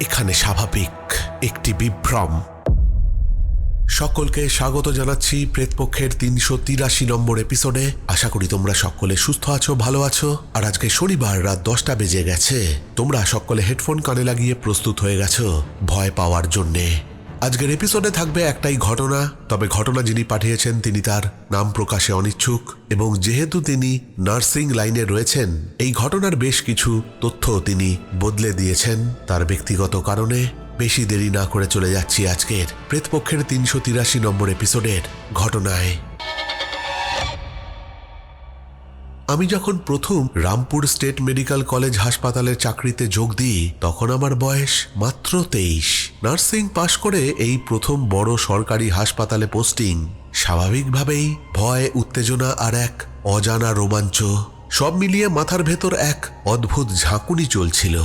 এখানে স্বাভাবিক একটি বিভ্রম। সকলকে স্বাগত জানাচ্ছি প্রেতপক্ষের তিনশো তিরাশি নম্বর এপিসোডে। আশা করি তোমরা সকলে সুস্থ আছো, ভালো আছো। আর আজকে শনিবার রাত দশটা বেজে গেছে। তোমরা সকলে হেডফোন কানে লাগিয়ে প্রস্তুত হয়ে গেছো। ভয় পাওয়ার জন্যে। আজকের এপিসোডে থাকবে একটাই ঘটনা, তবে ঘটনা যিনি পাঠিয়েছেন তিনি তার নাম প্রকাশে অনিচ্ছুক এবং যেহেতু তিনি নার্সিং লাইনে রয়েছেন, এই ঘটনার বেশ কিছু তথ্য তিনি বদলে দিয়েছেন। তার ব্যক্তিগত কারণে বেশি দেরি না করে চলে যাচ্ছি আজকের প্রেতপক্ষের তিনশো তিরাশি নম্বর এপিসোডের ঘটনায়। আমি যখন প্রথম রামপুর স্টেট মেডিকেল কলেজ হাসপাতালের চাকরিতে যোগ দিই, তখন আমার বয়স মাত্র তেইশ। নার্সিং পাশ করে এই প্রথম বড় সরকারি হাসপাতালে পোস্টিং। স্বাভাবিকভাবেই ভয়, উত্তেজনা আর এক অজানা রোমাঞ্চ সব মিলিয়ে মাথার ভেতর এক অদ্ভুত ঝাঁকুনি চলছিল।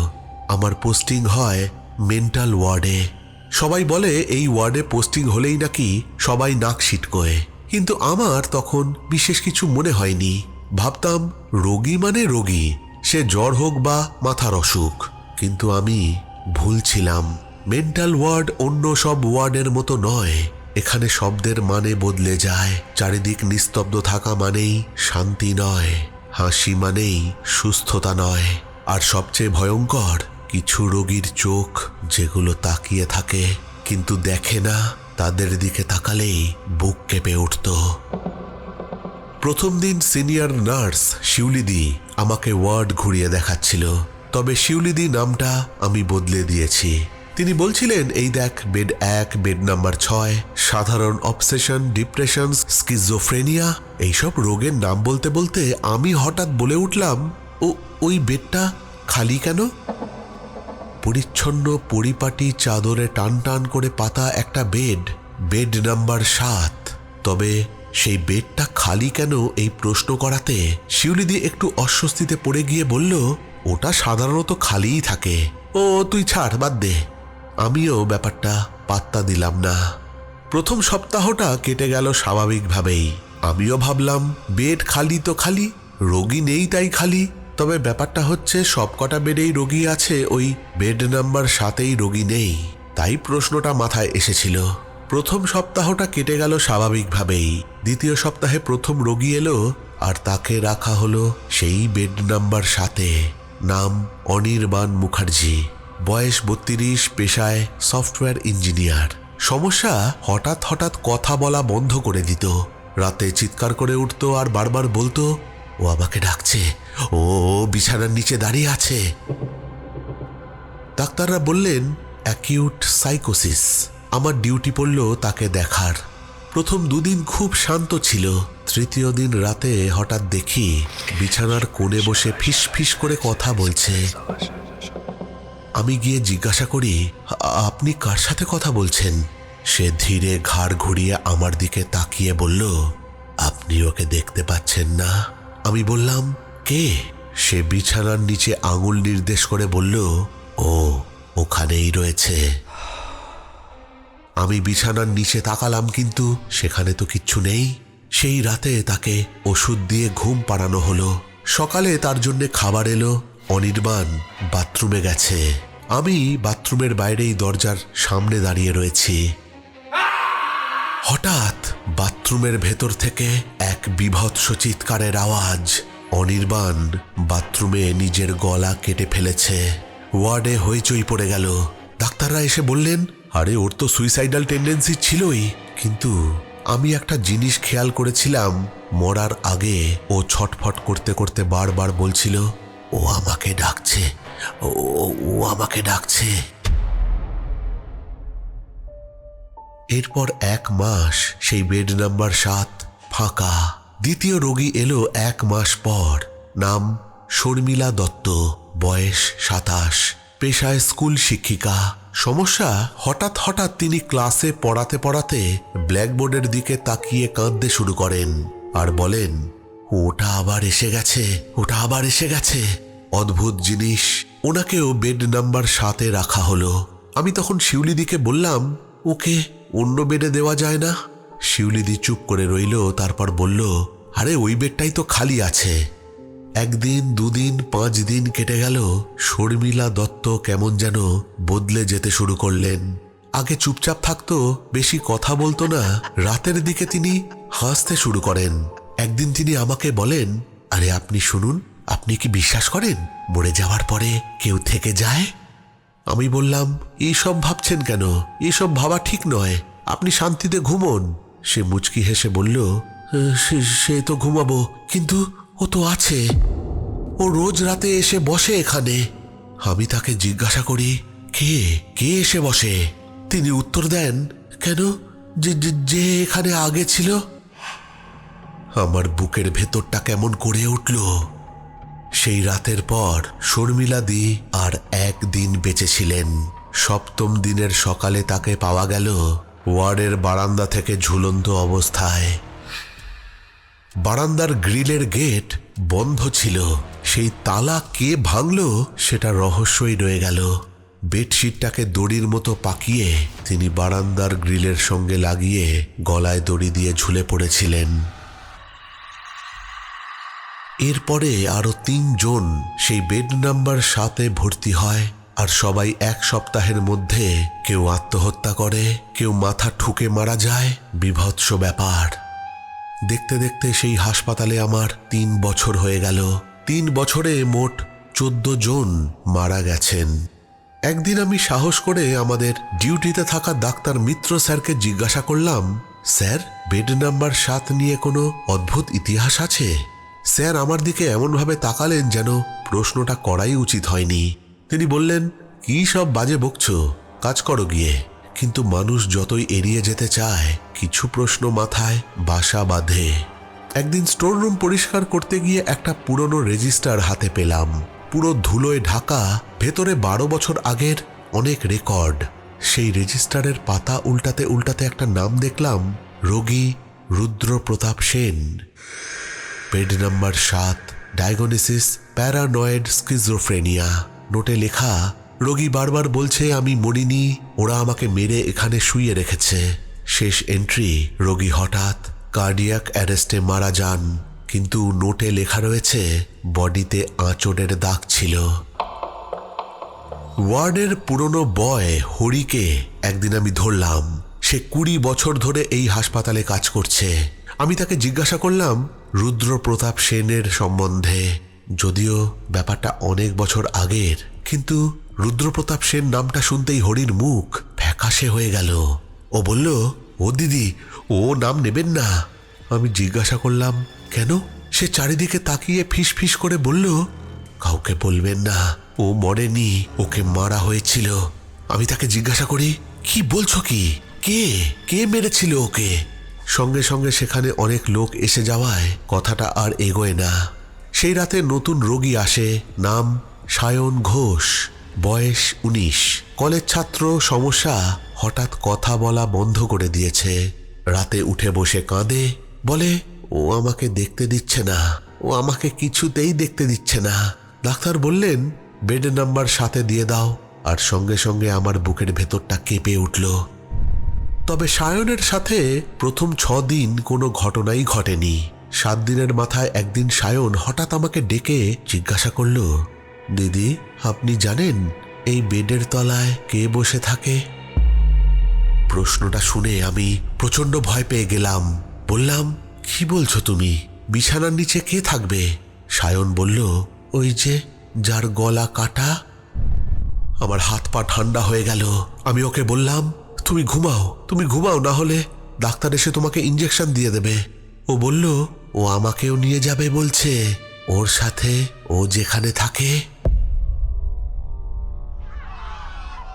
আমার পোস্টিং হয় মেন্টাল ওয়ার্ডে। সবাই বলে এই ওয়ার্ডে পোস্টিং হলেই নাকি সবাই নাক সিটকোয় কিন্তু আমার তখন বিশেষ কিছু মনে হয়নি। ভাবতাম রোগী মানে রোগী, সে জ্বর হোক বা মাথার অসুখ। কিন্তু আমি ভুল ছিলাম মেন্টাল ওয়ার্ড অন্য সব ওয়ার্ডের মতো নয়। এখানে শব্দের মানে বদলে যায়। চারিদিক নিস্তব্ধ থাকা মানেই শান্তি নয়। হাসি মানেই সুস্থতা নয়। আর সবচেয়ে ভয়ঙ্কর, কিছু রোগীর চোখ যেগুলো তাকিয়ে থাকে, কিন্তু দেখে না, তাদের দিকে তাকালেই বুক কেঁপে উঠত। প্রথম দিন সিনিয়র নার্স শিউলিদি আমাকে ওয়ার্ড ঘুরিয়ে দেখাচ্ছিল। তবে শিউলিদি নামটা আমি বদলে দিয়েছি। তিনি বলছিলেন, এই দেখ, বেড এক, বেড নাম্বার ছয়, সাধারণ অবসেশন, ডিপ্রেশন, স্কিজোফ্রেনিয়া, এইসব রোগের নাম বলতে বলতে আমি হঠাৎ বলে উঠলাম, ও, ওই বেডটা খালি কেন? পরিচ্ছন্ন, পরিপাটি, চাদরে টান টান করে পাতা একটা বেড বেড নাম্বার সাত। তবে সেই বেডটা খালি কেন এই প্রশ্ন করাতে? শিউলিদি একটু অস্বস্তিতে পড়ে গিয়ে বলল, ওটা সাধারণত খালিই থাকে। ও, তুই ছাড়, বাদ দে। আমিও ব্যাপারটা পাত্তা দিলাম না। প্রথম সপ্তাহটা কেটে গেল স্বাভাবিকভাবেই। আমিও ভাবলাম, বেড খালি তো খালি, রোগী নেই তাই খালি। তবে ব্যাপারটা হচ্ছে, সবকটা বেডেই রোগী আছে, ওই বেড নাম্বার সাতেই রোগী নেই। তাই প্রশ্নটা মাথায় এসেছিল। প্রথম সপ্তাহটা কেটে গেল স্বাভাবিকভাবেই। দ্বিতীয় সপ্তাহে প্রথম রোগী এলো, আর তাকে রাখা হলো সেই বেড নাম্বার সাথে নাম অনির্বাণ মুখার্জি। বয়স বত্রিশ, পেশায় সফটওয়্যার ইঞ্জিনিয়ার সমস্যা, হঠাৎ হঠাৎ কথা বলা বন্ধ করে দিত। রাতে চিৎকার করে উঠতো আর বারবার বলতো, ও আমাকে ডাকছে। ও বিছানার নিচে দাঁড়িয়ে আছে। ডাক্তাররা বললেন অ্যাকিউট সাইকোসিস আমার ডিউটি পড়ল তাকে দেখার। প্রথম দুদিন খুব শান্ত ছিল, তৃতীয় দিন রাতে হঠাৎ দেখি বিছানার কোণে বসে ফিস ফিস করে কথা বলছে। আমি গিয়ে জিজ্ঞাসা করি, আপনি কার সাথে কথা বলছেন? সে ধীরে ঘাড় ঘুরিয়ে আমার দিকে তাকিয়ে বলল, আপনি ওকে দেখতে পাচ্ছেন না। আমি বললাম, কে? সে বিছানার নিচে আঙুল নির্দেশ করে বলল, ও, ওখানেই রয়েছে। আমি বিছানার নিচে তাকালাম কিন্তু সেখানে তো কিচ্ছু নেই। সেই রাতে তাকে ওষুধ দিয়ে ঘুম পাড়ানো হলো। সকালে তার জন্য খাবার এলো, অনির্বাণ বাথরুমে গেছে। আমি বাথরুমের বাইরেই দরজার সামনে দাঁড়িয়ে রয়েছি। হঠাৎ বাথরুমের ভেতর থেকে এক বিভৎস চিৎকারের আওয়াজ অনির্বাণ বাথরুমে নিজের গলা কেটে ফেলেছে। ওয়ার্ডে হইচই পড়ে গেল। ডাক্তাররা এসে বললেন আরে, ওর তো সুইসাইডাল টেন্ডেন্সি ছিলই। কিন্তু আমি একটা জিনিস খেয়াল করেছিলাম, মরার আগে ও ছটফট করতে করতে বারবার বলছিল, ও আমাকে ডাকছে, ও আমাকে ডাকছে। এরপর এক মাস সেই বেড নাম্বার সাত ফাঁকা। দ্বিতীয় রোগী এলো এক মাস পর, নাম শর্মিলা দত্ত, বয়স সাতাশ, পেশায় স্কুল শিক্ষিকা। সমস্যা, হঠাৎ হঠাৎ তিনি ক্লাসে পড়াতে পড়াতে ব্ল্যাকবোর্ডের দিকে তাকিয়ে কাঁদতে শুরু করেন আর বলেন, ওটা আবার এসে গেছে, ওটা আবার এসে গেছে। অদ্ভুত জিনিস। ওনাকেও বেড নাম্বার সাতে রাখা হলো। আমি তখন শিউলিদিকে বললাম, ওকে, অন্য বেডে দেওয়া যায় না? শিউলিদি চুপ করে রইল, তারপর বলল, আরে, ওই বেডটাই তো খালি আছে। একদিন, দুদিন পাঁচ দিন কেটে গেল। শর্মিলা দত্ত কেমন যেন বদলে যেতে শুরু করলেন। আগে চুপচাপ থাকতো, বেশি কথা বলতো না। রাতের দিকে তিনি হাসতে শুরু করেন। একদিন তিনি আমাকে বলেন, আরে, আপনি শুনুন, আপনি কি বিশ্বাস করেন? মরে যাওয়ার পরে কেউ থেকে যায়? আমি বললাম এইসব ভাবছেন কেন? এসব ভাবা ঠিক নয়। আপনি শান্তিতে ঘুমোন। সে মুচকি হেসে বলল সে তো ঘুমাবো, কিন্তু ও তো আছে। ও রোজ রাতে এসে বসে এখানে। আমি তাকে জিজ্ঞাসা করি, কে? কে এসে বসে? তিনি উত্তর দেন, কেন? যে, যে- এখানে আগে ছিল? আমার বুকের ভেতরটা কেমন করে উঠল। সেই রাতের পর শর্মিলাদি আর একদিন বেঁচেছিলেন। সপ্তম দিনের সকালে তাকে পাওয়া গেল ওয়ার্ডের বারান্দা থেকে ঝুলন্ত অবস্থায়। বারান্দার গ্রিলের গেট বন্ধ ছিল। সেই তালা কে ভাঙল সেটা রহস্যই রয়ে গেল। বেডশিটটাকে দড়ির মতো পাকিয়ে তিনি বারান্দার গ্রিলের সঙ্গে লাগিয়ে গলায় দড়ি দিয়ে ঝুলে পড়েছিলেন। এরপরে আরও তিনজন সেই বেড নাম্বার সাতে ভর্তি হয় আর সবাই এক সপ্তাহের মধ্যে কেউ আত্মহত্যা করে, কেউ মাথা ঠুকে মারা যায়, বিভৎস ব্যাপার। দেখতে দেখতে সেই হাসপাতালে আমার তিন বছর হয়ে গেল। তিন বছরে মোট চোদ্দ জন মারা গেছেন। একদিন আমি সাহস করে আমাদের ডিউটিতে থাকা ডাক্তার মিত্র স্যারকে জিজ্ঞাসা করলাম, স্যার, বেড নাম্বার সাত নিয়ে কোনো অদ্ভুত ইতিহাস আছে? স্যার আমার দিকে এমনভাবে তাকালেন যেন প্রশ্নটা করাই উচিত হয়নি। তিনি বললেন, কি সব বাজে বকছো? কাজ করো গিয়ে। কিন্তু মানুষ যতই এড়িয়ে যেতে চায়, কিছু প্রশ্ন মাথায় বাসা বাঁধে। একদিন স্টোর রুম পরিষ্কার করতে গিয়ে একটা পুরনো রেজিস্টার হাতে পেলাম। পুরো ধুলোয় ঢাকা, ভেতরে বারো বছর আগের অনেক রেকর্ড সেই রেজিস্টারের পাতা উল্টাতে উল্টাতে একটা নাম দেখলাম, রোগী রুদ্র প্রতাপ সেন। বেড নাম্বার সাত ডায়াগনোসিস প্যারানয়েড স্কিজোফ্রেনিয়া নোটে লেখা রোগী বারবার বলছে, আমি মরিনি, ওরা আমাকে মেরে এখানে শুইয়ে রেখেছে। শেষ এন্ট্রি রোগী হঠাৎ কার্ডিয়াক অ্যারেস্টে মারা যান, কিন্তু নোটে লেখা রয়েছে, বডিতে আঁচড়ের দাগ ছিল। ওয়ার্ডের পুরনো বয় হরিকে একদিন আমি ধরলাম। সে কুড়ি বছর ধরে এই হাসপাতালে কাজ করছে। আমি তাকে জিজ্ঞাসা করলাম রুদ্র প্রতাপ সেনের সম্বন্ধে? যদিও ব্যাপারটা অনেক বছর আগের, কিন্তু রুদ্রপ্রতাপ সেন নামটা শুনতেই হরির মুখ ফ্যাকাশে হয়ে গেল। ও বলল, ও দিদি, ও নাম নেবেন না। আমি জিজ্ঞাসা করলাম, কেন? সে চারিদিকে তাকিয়ে ফিস ফিস করে বলল, কাউকে বলবেন না, ও মরেনি, ওকে মারা হয়েছিল। আমি তাকে জিজ্ঞাসা করি, কি বলছো কি? কে? কে মেরেছিল ওকে? সঙ্গে সঙ্গে সেখানে অনেক লোক এসে যাওয়ায় কথাটা আর এগোয় না। সেই রাতে নতুন রোগী আসে, নাম সায়ন ঘোষ। বয়স উনিশ। কলেজ ছাত্র সমস্যা হঠাৎ কথা বলা বন্ধ করে দিয়েছে। রাতে উঠে বসে কাঁদে, বলে, ও আমাকে দেখতে দিচ্ছে না। ও আমাকে কিছুতেই দেখতে দিচ্ছে না। ডাক্তার বললেন, বেড নাম্বার সাথে দিয়ে দাও। আর সঙ্গে সঙ্গে আমার বুকের ভেতরটা কেঁপে উঠল। তবে সায়নের সাথে প্রথম ছ দিন কোনো ঘটনাই ঘটেনি। সাত দিনের মাথায় একদিন সায়ন হঠাৎ আমাকে ডেকে জিজ্ঞাসা করল দিদি, আপনি জানেন এই বেডের তলায় কে বসে থাকে? প্রশ্নটা শুনে আমি প্রচণ্ড ভয় পেয়ে গেলাম। বললাম, কি বলছো তুমি? বিছানার নিচে কে থাকবে? সায়ন বলল, ওই যে, যার গলা কাটা। আমার হাত পা ঠান্ডা হয়ে গেল। আমি ওকে বললাম, তুমি ঘুমাও তুমি ঘুমাও, না হলে ডাক্তার এসে তোমাকে ইঞ্জেকশন দিয়ে দেবে। ও বলল, ও আমাকেও নিয়ে যাবে বলছে। ওর সাথে ও যেখানে থাকে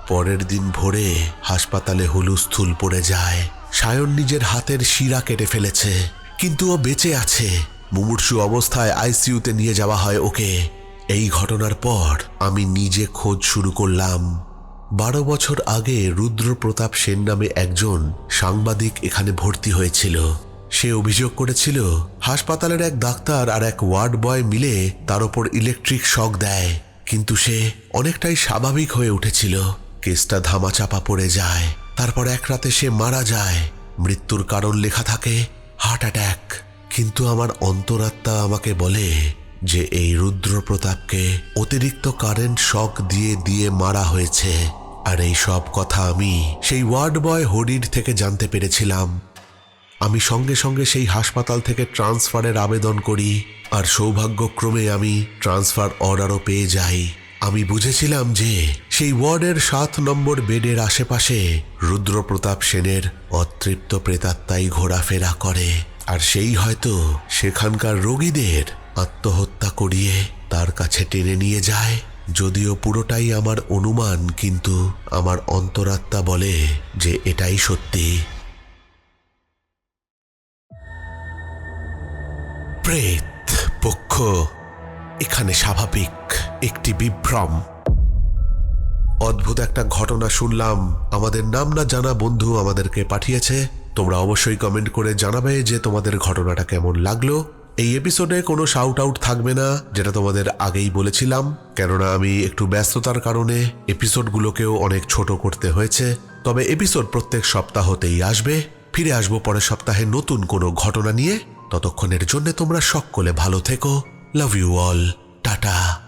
পরের দিন ভোরে হাসপাতালে হুলুস্থুল পড়ে যায়। সায়ন নিজের হাতের শিরা কেটে ফেলেছে, কিন্তু ও বেঁচে আছে। মুমূর্ষু অবস্থায় আইসিইউতে নিয়ে যাওয়া হয় ওকে। এই ঘটনার পর আমি নিজে খোঁজ শুরু করলাম। বারো বছর আগে রুদ্র প্রতাপ সেন নামে একজন সাংবাদিক এখানে ভর্তি হয়েছিল। সে অভিযোগ করেছিল, হাসপাতালের এক ডাক্তার আর এক ওয়ার্ড বয় মিলে তার ওপর ইলেকট্রিক শক দেয়, কিন্তু সে অনেকটাই স্বাভাবিক হয়ে উঠেছিল। কেসটা ধামাচাপা পড়ে যায়। তারপর এক রাতে সে মারা যায়। মৃত্যুর কারণ লেখা থাকে, হার্ট অ্যাটাক। কিন্তু আমার অন্তরাত্মা আমাকে বলে যে এই রুদ্রপ্রতাপকে অতিরিক্ত কারেন্ট শক দিয়ে দিয়ে মারা হয়েছে। আর এই সব কথা আমি সেই ওয়ার্ড বয় হরির থেকে জানতে পেরেছিলাম। আমি সঙ্গে সঙ্গে সেই হাসপাতাল থেকে ট্রান্সফারের আবেদন করি, আর সৌভাগ্যক্রমে আমি ট্রান্সফার অর্ডারও পেয়ে যাই। আমি বুঝেছিলাম যে সেই ওয়ার্ডের সাত নম্বর বেডের আশেপাশে রুদ্রপ্রতাপ সেনের অতৃপ্ত প্রেতাত্মাই ঘোরাফেরা করে। আর সেই হয়তো সেখানকার রোগীদের আত্মহত্যা করিয়ে তার কাছে টেনে নিয়ে যায়। যদিও পুরোটাই আমার অনুমান, কিন্তু আমার অন্তরাত্মা বলে যে এটাই সত্যি। প্রেত পক্ষ, এখানে স্বাভাবিক একটি বিভ্রম। অদ্ভুত একটা ঘটনা শুনলাম। আমাদের নাম না জানা বন্ধু আমাদেরকে পাঠিয়েছে। তোমরা অবশ্যই কমেন্ট করে জানাবে যে তোমাদের ঘটনাটা কেমন লাগল। এই এপিসোডে কোনো শাউট আউট থাকবে না, যেটা তোমাদের আগেই বলেছিলাম। কেননা আমি একটু ব্যস্ততার কারণে এপিসোডগুলোকেও অনেক ছোট করতে হয়েছে। তবে এপিসোড প্রত্যেক সপ্তাহতেই আসবে। ফিরে আসব পরের সপ্তাহে নতুন কোনো ঘটনা নিয়ে। ততক্ষণের জন্য তোমরা সকলে ভালো থেকো। Love you all tata